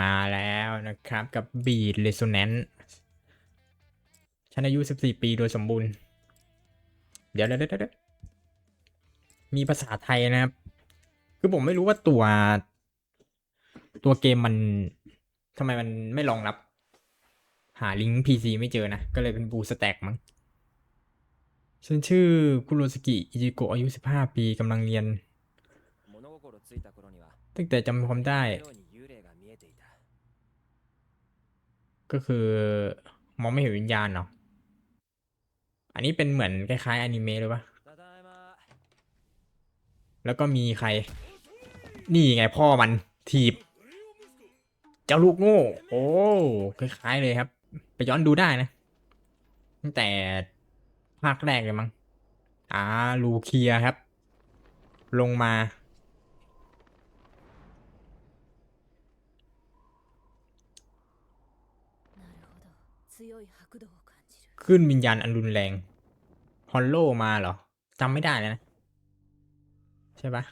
มาแล้วนะครับกับ Beat Resonance ฉันอายุ 14 ปีโดยสมบูรณ์ เดี๋ยวเดี๋ยวเดี๋ยวมีภาษาไทยนะครับ คือผมไม่รู้ว่าตัว ตัวเกมมันทำไมมันไม่รองรับ หาลิงก์ PC ไม่เจอนะ ก็เลยเป็นบูสแต็กมั้งฉันชื่อคุโรสกิอิจิโกะอายุ 15 ปีกำลังเรียน ตั้งแต่จำความได้ ก็คือมองไม่เห็นวิญญาณเนาะอันนี้เป็นเหมือนคล้ายๆอนิเมะเลยปะแล้วก็มีใคร นี่ไงพ่อมันถีบ เจ้าลูกโง่ โอ้คล้ายๆเลยครับ ไปย้อนดูได้นะตั้งแต่ภาคแรกเลยมั้งอ่าลูเคียครับ ลงมา ขึ้นวิญญาณอันรุนแรงฮอลโลมาเหรอจำไม่ได้นะ ใช่ปะ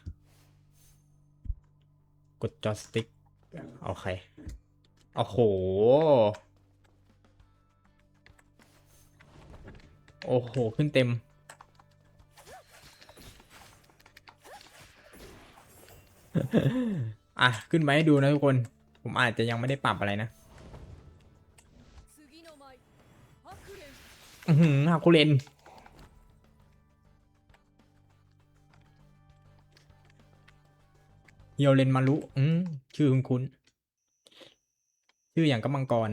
กดจอสติ๊กโอเคโอ้โห โอ้โห ขึ้นเต็ม อะ ขึ้นมาให้ดูนะทุกคน ผมอาจจะยังไม่ได้ปรับอะไรนะ อือหือฮาคุเรนเฮียวเรนมารุอืมชื่อคุณคุณ ชื่ออย่างกับมังกร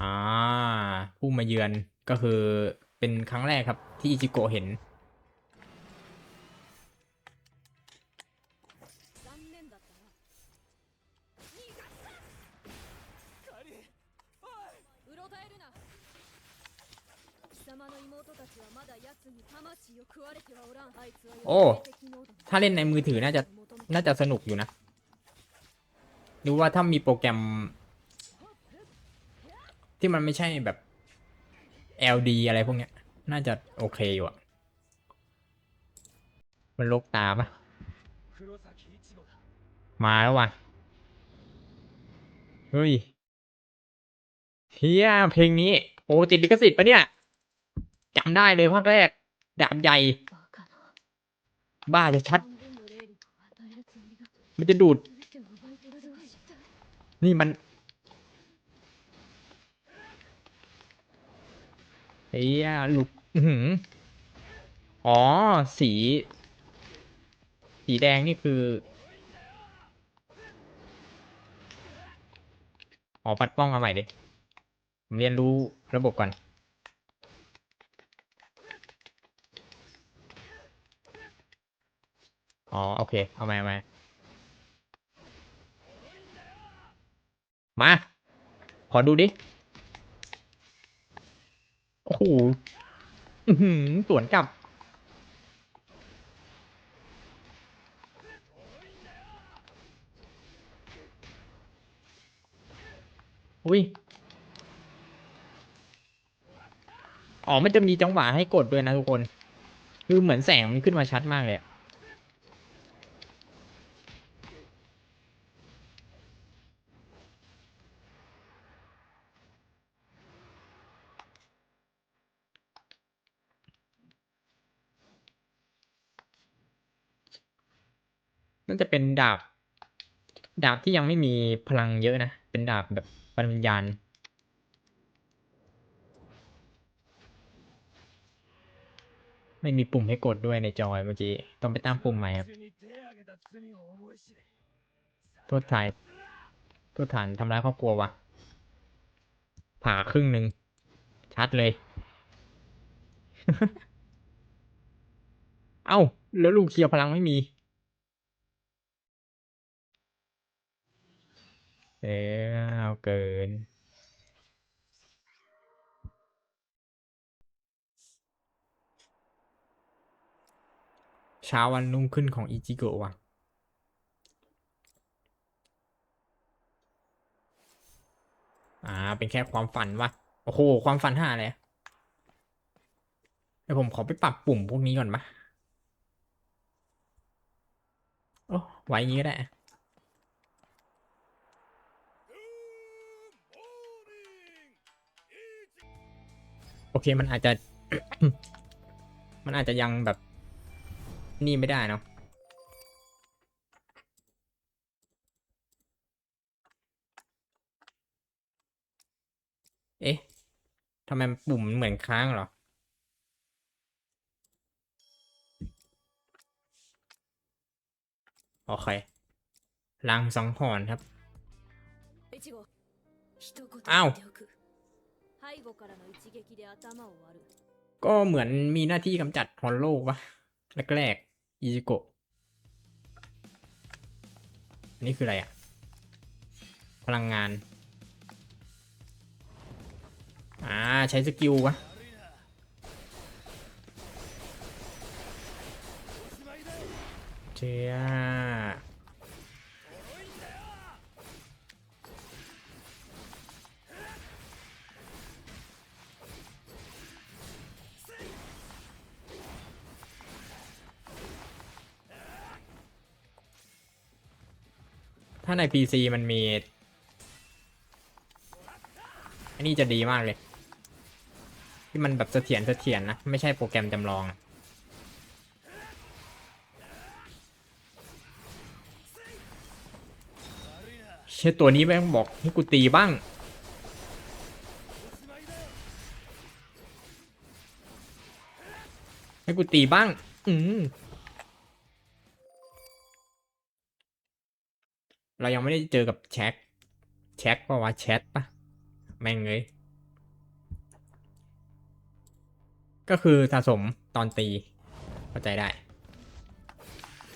อ่า ผู้มาเยือนก็คือเป็นครั้งแรกครับที่อิจิโกะเห็น โอ้ ถ้าเล่นในมือถือน่าจะน่าจะสนุกอยู่นะดูว่าถ้ามีโปรแกรม ที่มันไม่ใช่แบบ LD อะไรพวกเนี้ย น่าจะโอเคอยู่อะมันลกตาปะมาแล้วว่ะ เฮ้ยเฮียเพลงนี้ โอ้ติดลิขสิทธิ์ปะเนี่ยจำได้เลยภาคแรก ดาบใหญ่ บ้าจะชัด มันจะดูด นี่มันเฮียลูกอ๋อ สี สีแดงนี่คือ อ๋อ ปัดป้องมาใหม่ดิผเรียนรู้ระบบก่อน อ๋อ โอเค เอามาเอามามา ขอดูดิ โอ้โหอืหสวนกลับ อุ้ย อ๋อ มันจะมีจังหวะให้กดด้วยนะทุกคน คือเหมือนแสงมันขึ้นมาชัดมากเลยอะ น่าจะเป็นดาบ ดาบที่ยังไม่มีพลังเยอะนะ เป็นดาบแบบปัญญาณไม่มีปุ่มให้กดด้วยในจอยเมื่อกี้ ต้องไปตั้งปุ่มใหม่ครับ โทษฐานโทษฐานทำร้ายครอบครัววะผ่าครึ่งหนึ่ง ชัดเลย เอ้า แล้วลูกเคลียร์พลังไม่มี เออเาเกิน เช้าวันรุ่งขึ้นของอิจิโกะว่ะอ่า เป็นแค่ความฝันวะโอ้โห ความฝันห้าเลยเดี๋ยวผมขอไปปรับปุ่มพวกนี้ก่อนปะโอ้ไว้งี้ก็ได้ โอเคมันอาจจะ มันอาจจะยังแบบ นี่ไม่ได้เนาะเอ๊ะทำไมปุ่มเหมือนค้างเหรอ โอเคลางสองหอนครับ อ้าว ก็เหมือนมีหน้าที่กำจัดฮอลโลปะแรกๆอีจิโกะนนี่คืออะไรอะพลังงาน อ่า ใช้สกิลวะเจ้า ถ้าใน PC มันมี อันนี้จะดีมากเลย ที่มันแบบเสถียรเสถียรนะ ไม่ใช่โปรแกรมจำลองเชื่อตัวนี้แม่งบอกให้กูตีบ้างให้กูตีบ้าง อืม เรายังไม่ได้เจอกับแช็คแช็คปะวะแชทปะแม่งเลย ก็คือสะสมตอนตี เข้าใจได้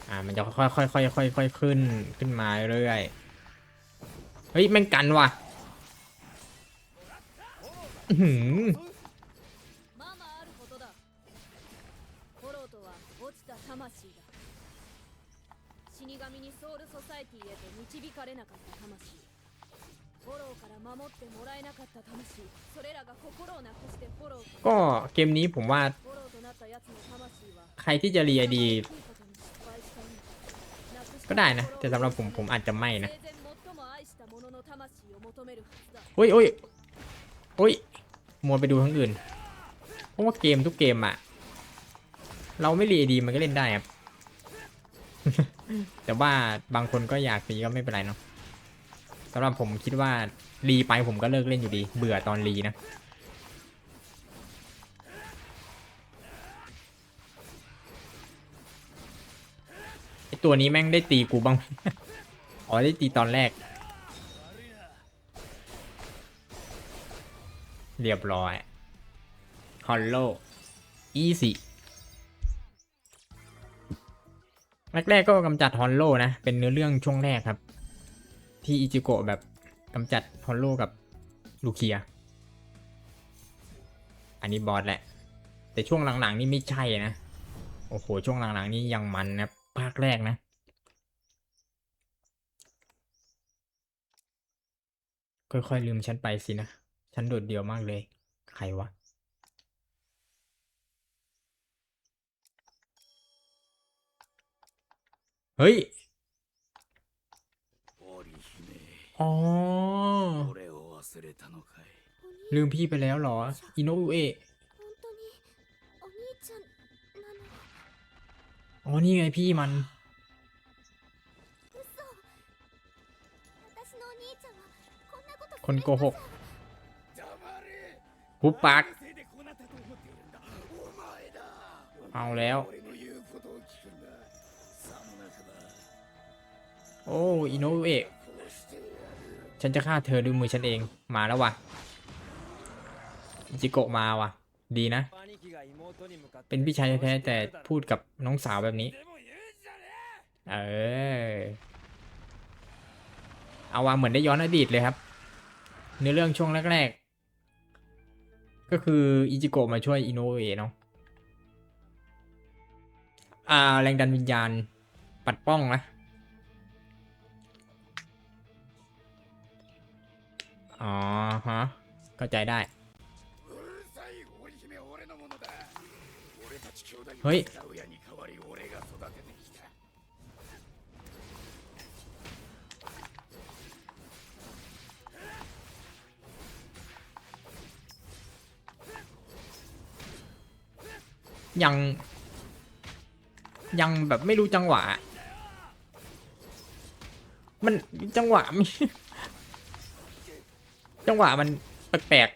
อ่า มันจะค่อยๆค่อยๆค่อยๆค่อยขึ้นขึ้นมาเรื่อยเฮ้ย แม่งกันว่ะหือ 死神にソウルソサエティへと導かれなかった魂フォローから守ってもらえなかった魂それらが心をなくしてフォロー ก็เกมนี้ผมว่า フォローとなった奴の魂は ใครที่จะรีไอดี いいことに失敗したんだなくした ก็ได้นะ แต่สำหรับผมผมอาจจะไม่นะ 生前最も愛した者の魂を求めるはずだ โอ้ยโอ้ยโอ้ยมัวไปดูทั้งอื่น เพราะว่าเกมทุกเกมอะเราไม่รีดีมันก็เล่นได้ครับ แต่ว่าบางคนก็อยากรีก็ไม่เป็นไรเนาะสำหรับผมคิดว่ารีไปผมก็เลิกเล่นอยู่ดี เบื่อตอนรีนะไอตัวนี้แม่งได้ตีกูบ้าง อ๋อได้ตีตอนแรก เรียบร้อยฮอลโลอีสิ แรกๆก็กำจัดฮอลโลนะ เป็นเนื้อเรื่องช่วงแรกครับ ที่อิจิโกะแบบกำจัดฮอลโลกับลูเคีย อันนี้บอสแหละ แต่ช่วงหลังๆนี่ไม่ใช่นะ โอ้โห ช่วงหลังๆนี่ยังมันนะ ภาคแรกนะ ค่อยๆลืมฉันไปสินะ ฉันโดดเดี่ยวมากเลย ใครวะ เฮ้ย อ๋อ ลืมพี่ไปแล้วหรอ อินโนอเอะอ๋อ นี่ไงพี่มัน คนโกหกหุบปาก เอาแล้ว โอ้อินโนเอะฉันจะฆ่าเธอด้วยมือฉันเอง มาแล้ววะจิโกะมาวะดีนะ เป็นพี่ชายแท้แต่พูดกับน้องสาวแบบนี้ เออ เอาวะเหมือนได้ย้อนอดีตเลยครับ เนื้อเรื่องช่วงแรก ๆ ก็คืออิจิโกะมาช่วยอินโนเอะเนาะอ่าแรงดันวิญญาณปัดป้องนะ อ๋อฮะเข้าใจได้ เฮ้ยยัง ยังแบบไม่รู้จังหวะ มันจังหวะไม่ จังหวะมันแปลก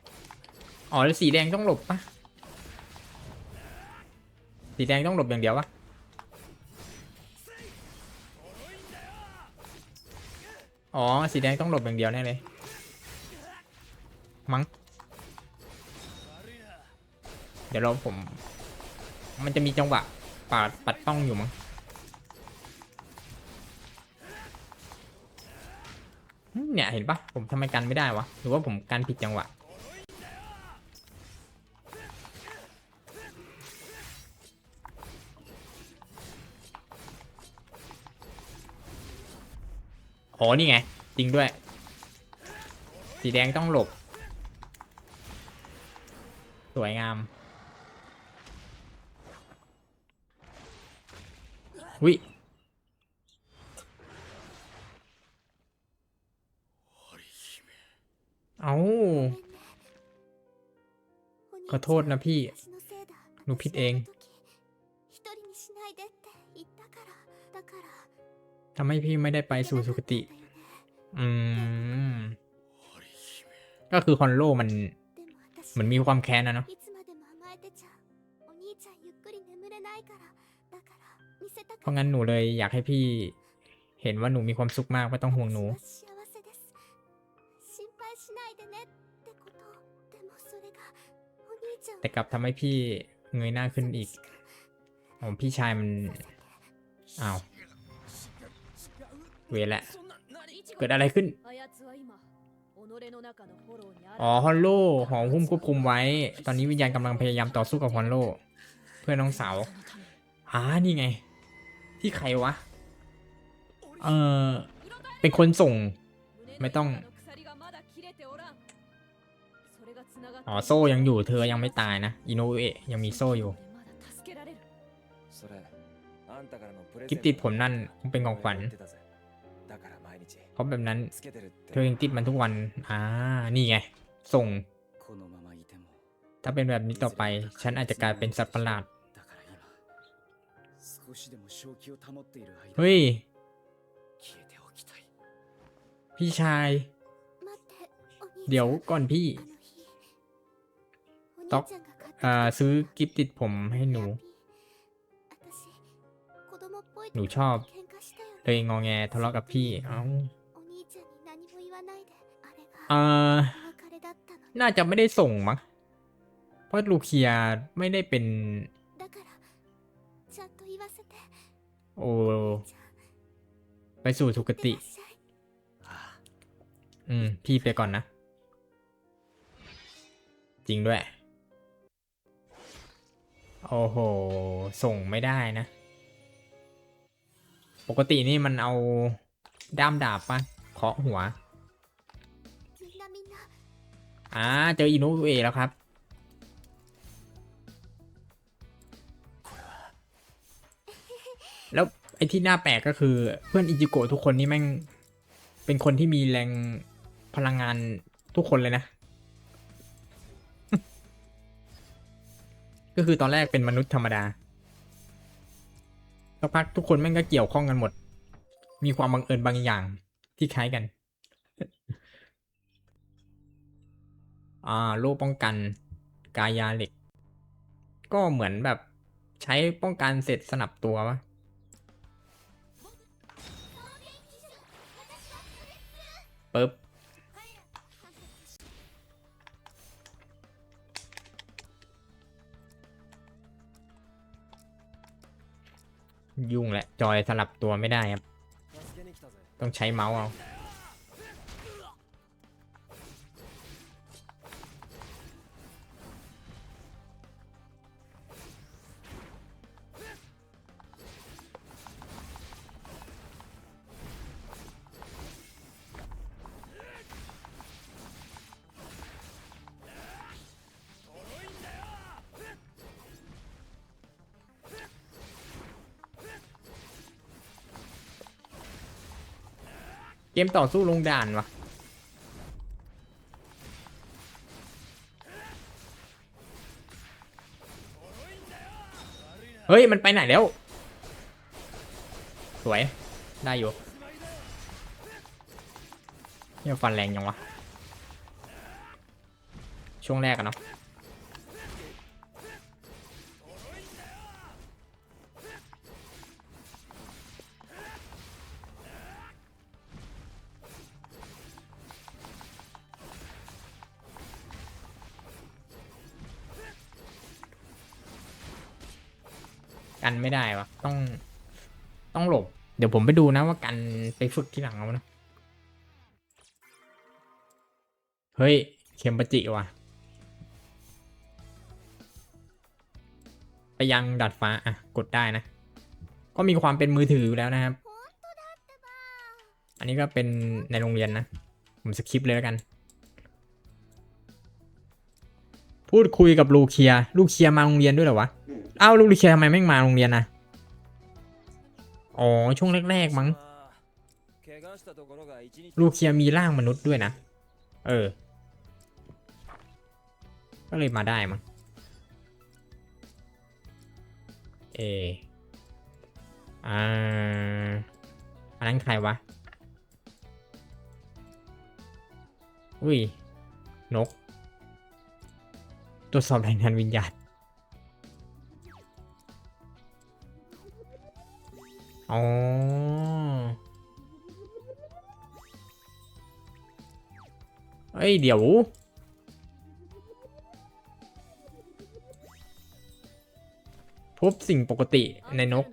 ๆอ๋อสีแดงต้องหลบปะสีแดงต้องหลบอย่างเดียววะอ๋อ สีแดงต้องหลบอย่างเดียวแน่เลย มั้ง เดี๋ยวเราผม มันจะมีจังหวะปาดปัดป้องอยู่มั้ง เนี่ยเห็นปะผมทำไมกันไม่ได้วะ หรือว่าผมกันผิดจังหวะอ๋อนี่ไง จริงด้วย สีแดงต้องหลบ สวยงามวิ เอาขอโทษนะพี่ หนูผิดเอง ทำให้พี่ไม่ได้ไปสู่สุคติ อืม ก็คือคอนโลมัน เหมือนมีความแค้นนะเนาะเพราะงั้นหนูเลยอยากให้พี่ เห็นว่าหนูมีความสุขมากไม่ต้องห่วงหนู แต่กลับทำให้พี่เงยหน้าขึ้นอีกผมพี่ชายมันเอ้าวเวละ เกิดอะไรขึ้น อ๋อฮอลโลหอหุ้มควบคุมไว้ ตอนนี้วิญญาณกำลังพยายามต่อสู้กับฮอลโล เพื่อน้องสาวหานี่ไง ที่ใครวะ เออเป็นคนส่ง ไม่ต้อง อ๋อโซยังอยู่เธอยังไม่ตายนะอิโนเอะยังมีโซอยู่กิฟติดผมนั่นเป็นของขวัญเพราะแบบนั้น เธอยังติดมันทุกวันอ่านี่ไง ส่ง ถ้าเป็นแบบนี้ต่อไป ฉันอาจจะกลายเป็นสัตว์ประหลาด เฮ้ย พี่ชาย เดี๋ยวก่อนพี่ ต๊อกอ่าซื้อกิฟติดผมให้หนู หนูชอบ เลยงอแงทะเลาะกับพี่ เอ้าเอ่อน่าจะไม่ได้ส่งมั้ง เพราะลูเคียไม่ได้เป็น โอไปสู่สุคติああอืม พี่ไปก่อนนะ จริงด้วย โอ้โห ส่งไม่ได้นะ ปกตินี่มันเอาด้ามดาบปะเคาะหัว อ่า เจออินุเอะแล้วครับแล้วไอ้ที่น่าแปลกก็คือเพื่อนอิจิโกะทุกคนนี่แม่งเป็นคนที่มีแรงพลังงานทุกคนเลยนะ ก็คือตอนแรกเป็นมนุษย์ธรรมดาสักพักทุกคนแม่งก็เกี่ยวข้องกันหมด มีความบังเอิญบางอย่างที่คล้ายกัน อ่า โล่ป้องกัน กายาเหล็ก ก็เหมือนแบบใช้ป้องกันเสร็จสนับตัววะปึ๊บ ยุ่งแหละจอยสลับตัวไม่ได้ครับ ต้องใช้เมาส์เอา กมต่อสู้ลงด่านวะเฮ้ย มันไปไหนแล้ว สวย ได้อยู่เนี่ยฟันแรงยังวะ ช่วงแรกอะเนาะ ไม่ได้วะต้อง ต้องหลบ เดี๋ยวผมไปดูนะว่ากันไปฝึกที่หลังเอานะ เฮ้ย เข็มปะจิว่ะ ไปยังดัดฟ้า อะ กดได้นะ ก็มีความเป็นมือถืออยู่แล้วนะครับ อันนี้ก็เป็นในโรงเรียนนะ ผมสคริปต์เลยแล้วกันพูดคุยกับลูเคีย ลูเคียมาโรงเรียนด้วยเหรอวะ เอ้าวลูเคียทำไมไม่มาโรงเรียนนะอ๋อช่วงแรกๆมั้งลูกเคียมีร่างมนุษย์ด้วยนะ เออ ก็เลยมาได้มั้งเออ่าอันนั้นใครวะ อุ้ย นก ตรวจสอบแรงงานวิญญาณ อ๋อเอ้ย เดี๋ยว พบสิ่งปกติในนก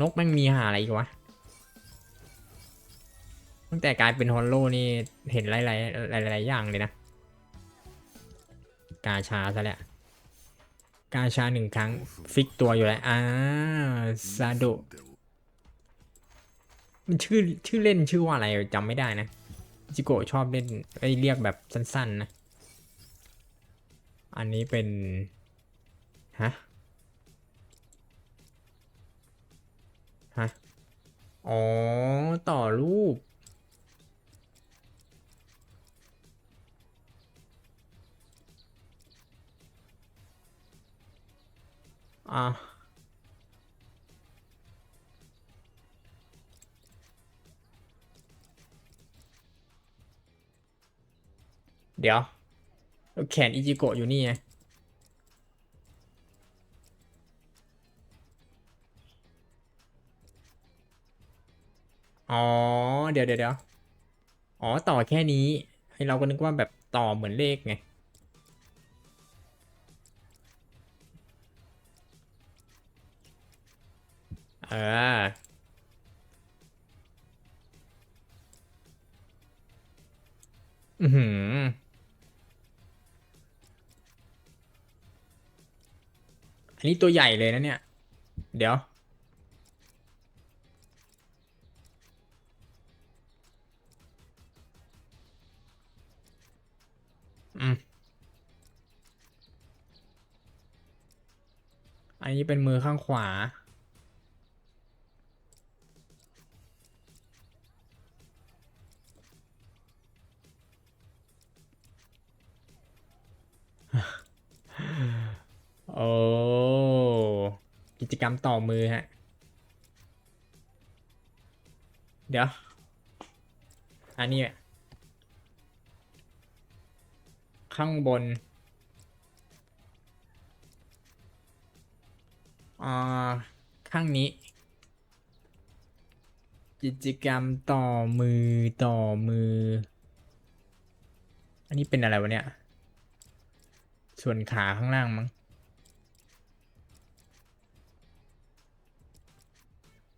นกแม่งมีหาอะไรอีกวะ ตั้งแต่กลายเป็นฮอลโลนี่ เห็นหลายๆหลายๆอย่างเลยนะ กาชาซะแล้ว กาชาหนึ่งครั้ง ฟิกตัวอยู่แล้วอ่าซาโดมันชื่อชื่อเล่นชื่อว่าอะไรจำไม่ได้นะจิโกชอบเล่นไอเรียกแบบสั้นๆนะ อันนี้เป็น ฮะ ฮะ อ๋อ ต่อรูป อะเดี๋ยวแล้วแขนอิจิโกะอยู่นี่ไงอ๋อ เดี๋ยวเดี๋ยวเดี๋ยวอ๋อ ต่อแค่นี้ ให้เราก็นึกว่าแบบต่อเหมือนเลขไง เอออือหืออันนี้ตัวใหญ่เลยนะเนี่ย เดี๋ยว อืม อันนี้เป็นมือข้างขวา โอ้กิจกรรมต่อมือฮะ เดี๋ยว อันนี้ข้างบนอ่าข้างนี้ กิจกรรมต่อมือต่อมือ อันนี้เป็นอะไรวะเนี่ย ส่วนขาข้างล่างมั้ง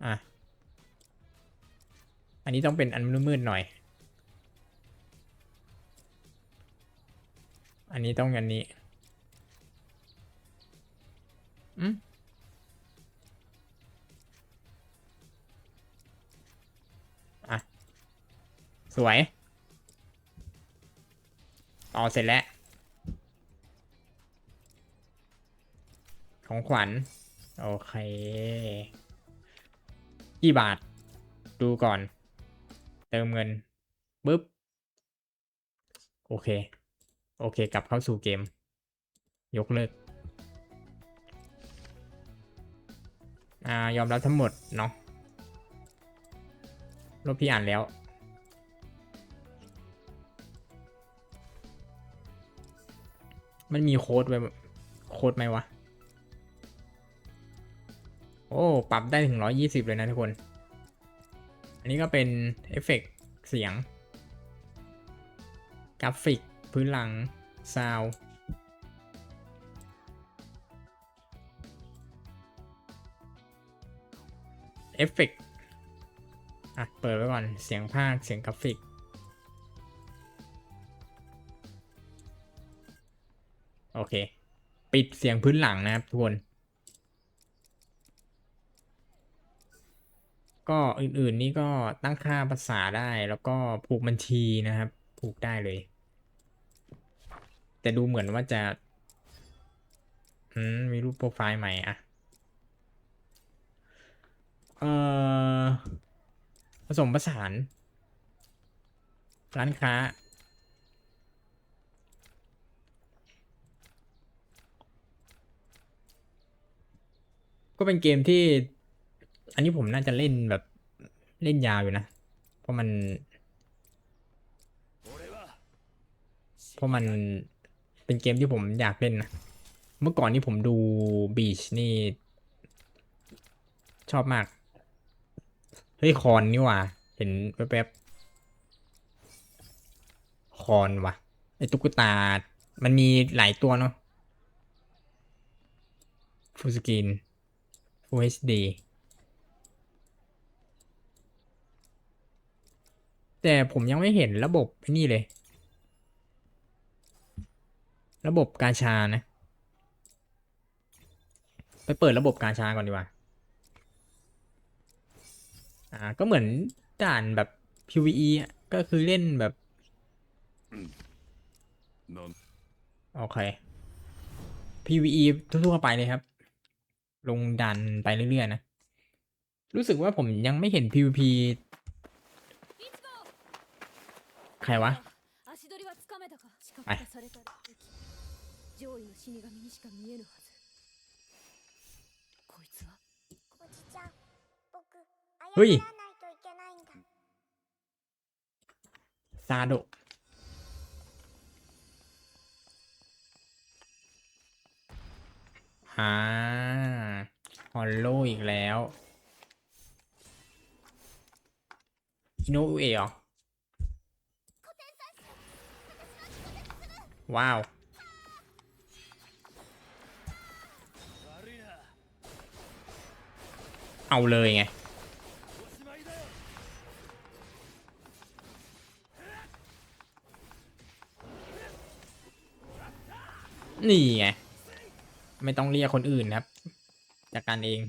อะ อันนี้ต้องเป็นอันมืดๆหน่อย อันนี้ต้องอันนี้ อืมอะ สวย ต่อเสร็จแล้ว ของขวัญ โอเค กี่บาท ดูก่อน เติมเงินปึ๊บ โอเค โอเค กลับเข้าสู่เกม ยกเลิก อ่า ยอมรับทั้งหมด เนาะรบพี่อ่านแล้วมันมีโค้ดไว้โค้ดไหมวะ โอ้ ปรับได้ถึงร้อยี่สิบเลยนะทุกคน อันนี้ก็เป็นเอฟเฟกต์เสียง กราฟิก พื้นหลัง ซาวเอฟเฟกต์อะ เปิดไว้ก่อน เสียงภาค เสียงกราฟิก โอเค ปิดเสียงพื้นหลังนะครับทุกคน ก็อื่นๆนี่ก็ตั้งค่าภาษาได้แล้วก็ผูกบัญชีนะครับ ผูกได้เลย แต่ดูเหมือนว่าจะมมีรูปโปรไฟล์ใหม่อะเอ่อผสมผสาน ร้านค้า ก็เป็นเกมที่ อันนี้ผมน่าจะเล่นแบบเล่นยาวอยู่นะ เพราะมัน เพราะมันเป็นเกมที่ผมอยากเล่นนะ เมื่อก่อนนี่ผมดูบีชนี่ ชอบมาก เฮ้ยคอนนี่ว่าเห็นแป๊บๆคอนว่ะ ไอตุ๊กตา มันมีหลายตัวเนาะฟูสกรีน Full HD แต่ผมยังไม่เห็นระบบนี่เลย ระบบกาชานะ ไปเปิดระบบกาชาก่อนดีกว่า อ่า ก็เหมือนด่านแบบ PVE อะก็คือเล่นแบบโอเค PVE ทั่วๆไปเลยครับ ลงดันไปเรื่อยๆนะ รู้สึกว่าผมยังไม่เห็น PVP ใครวะ足取りはつかめたか視覚はい化された敵上位の死神にしか見えぬはずこいつはおじちゃん僕ほい謝らないといけないんだ ซาโดะฮ่าฮอลโลอีกแล้วอิโนอุเอะเหรอ ว้าว เอาเลยไง นี่ไง ไม่ต้องเรียกคนอื่นครับ จากการเอง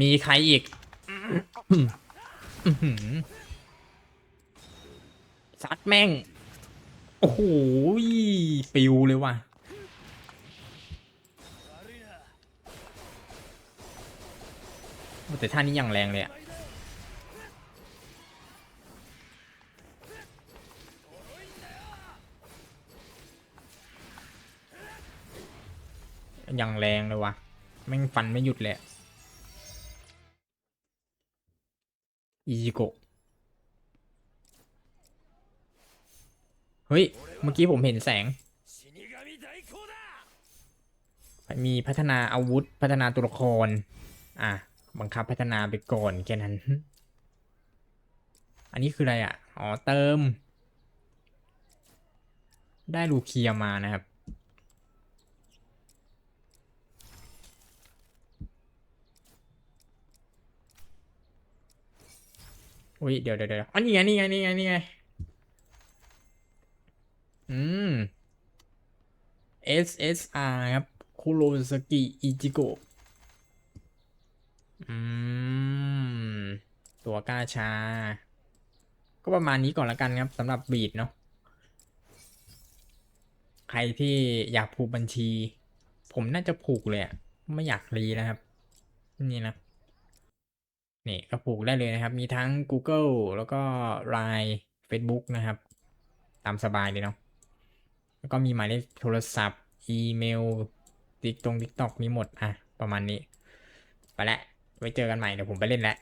มีใครอีกซัดแม่ง โอ้โหปิวเลยว่ะ แต่ท่านี้ยังแรงเลยอะยังแรงเลยว่ะแม่งฟันไม่หยุดเลย อีจิโกะเฮ้ย เมื่อกี้ผมเห็นแสง มีพัฒนาอาวุธ พัฒนาตัวละคร อะ บังคับพัฒนาไปก่อนแค่นั้น อันนี้คืออะไรอะ อ๋อ เติม ได้ลูเคียมานะครับ อุ้ยเดี๋ยวเดี๋ยวเดี๋ยวอันนี้ไงนี่ไงนี่ไงนี่ไง อืม SSR ครับคุโรสกิอิจิโกะอืม ตัวกาชา ก็ประมาณนี้ก่อนละกันครับสำหรับบีดเนาะใครที่อยากผูกบัญชีผผมน่าจะผูกเลยอะไม่อยากรีนะครับ นี่นะ นี่ก็ผูกได้เลยนะครับ มีทั้ง Google แล้วก็ Line Facebook นะครับ ตามสบายเลยเนาะแล้วก็มีหมายเลขโทรศัพท์ อีเมลติ๊กตรงติ๊กตอกมีหมดอะ ประมาณนี้ ไปละไว้เจอกันใหม่เดี๋ยวผมไปเล่นแล้ว